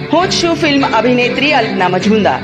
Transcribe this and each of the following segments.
જ છું ફિલ્મ અભિનેત્રી અલ્પના મજમુદાર.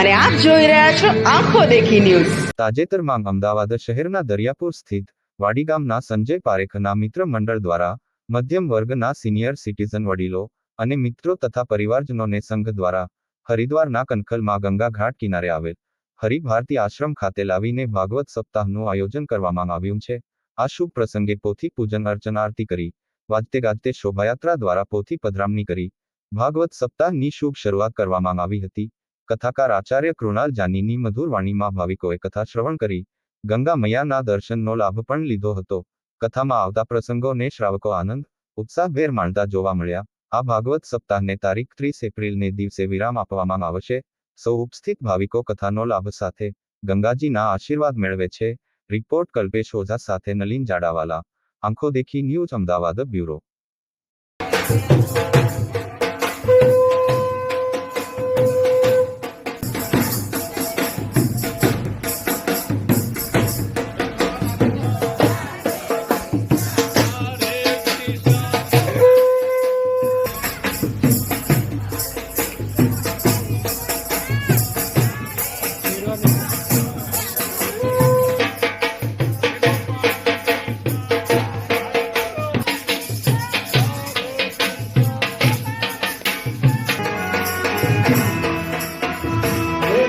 અને આપ જોઈ રહ્યા છો આંખો દેખી ન્યૂઝ. તાજેતરમાં અમદાવાદ શહેરના દરિયાપુર સ્થિત વાડી ગામના સંજય પારેખના મિત્ર મંડળ દ્વારા મધ્યમ વર્ગના સિનિયર સિટીઝન વડીલો અને મિત્રો તથા પરિવારજનોને સંઘ દ્વારા હરિદ્વારના કંખલમાં ગંગા ઘાટ કિનારે આવેલ હરિભારતી આશ્રમ ખાતે લાવીને ભાગવત સપ્તાહનું આયોજન કરવામાં આવ્યું છે. આ શુભ પ્રસંગે પોથી પૂજન અર્ચન આરતી કરી, વાજતે ગાજતે શોભાયાત્રા દ્વારા પોથી પધરામણી કરી ભાગવત સપ્તાહની શુભ શરૂઆત કરવામાં આવી હતી. કથાકાર આચાર્ય કૃણાલ જાનીની મધુર વાણીમાં ભાવિકોએ કથા શ્રવણ કરી. ગંગા મૈયાના દર્શનનો લાભ પણ લીધો હતો. કથામાં આવતા પ્રસંગોને શ્રાવકો આનંદ, ઉત્સાહભેર માણતા જોવા મળ્યા. આ ભાગવત સપ્તાહને તારીખ ત્રીસ એપ્રિલને દિવસે વિરામ આપવામાં આવશે. સૌ ઉપસ્થિત ભાવિકો કથાનો લાભ સાથે ગંગાજીના આશીર્વાદ મેળવે છે. રિપોર્ટ કલ્પેશ ઓઝા સાથે Nalin જાડાવાલા. Aankhon Dekhi news Ahmedabad bureau.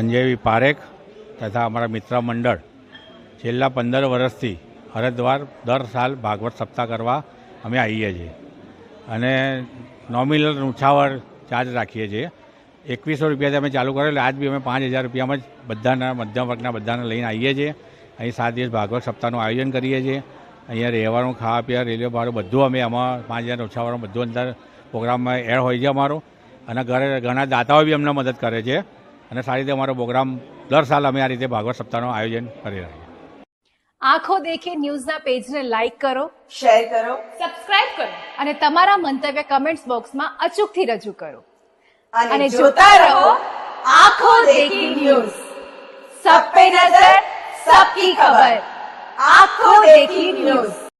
સંજયવી Parekh તથા અમારા મિત્ર મંડળ. છેલ્લા પંદર વર્ષથી હરિદ્વાર દર સાલ ભાગવત સપ્તાહ કરવા અમે આવીએ છીએ. અને નોમિનલ ઉછાવર ચાર્જ રાખીએ છીએ. એકવીસો રૂપિયાથી અમે ચાલુ કરેલું આજ બી અમે પાંચ હજાર રૂપિયામાં જ બધાના મધ્યમ વર્ગના બધાને લઈને આવીએ છીએ. અહીં સાત દિવસ ભાગવત સપ્તાહનું આયોજન કરીએ છીએ. અહીંયા રહેવાનું, ખાવા પીવા રેલવે ભાડું બધું અમે આમાં પાંચ હજાર ઓછાવાળું બધું અંદર પ્રોગ્રામમાં એડ હોય છે અમારો. અને ઘરે ઘણા દાતાઓ બી અમને મદદ કરે છે. અને સારી રીતે અમારો પ્રોગ્રામ દર સાલ અમે આ રીતે ભાગવત સપ્તાહનું આયોજન કરી રહ્યા છીએ. આંખો દેખે ન્યૂઝના પેજને લાઈક કરો શેર કરો સબસ્ક્રાઇબ કરો અને તમારા મંતવ્ય કમેન્ટ્સ બોક્સમાં અચૂકથી રજૂ કરો. અને અને જોતા રહો આંખો દેખી ન્યૂઝ. સબ પે નજર સબકી ખબર. આંખો દેખી ન્યૂઝ.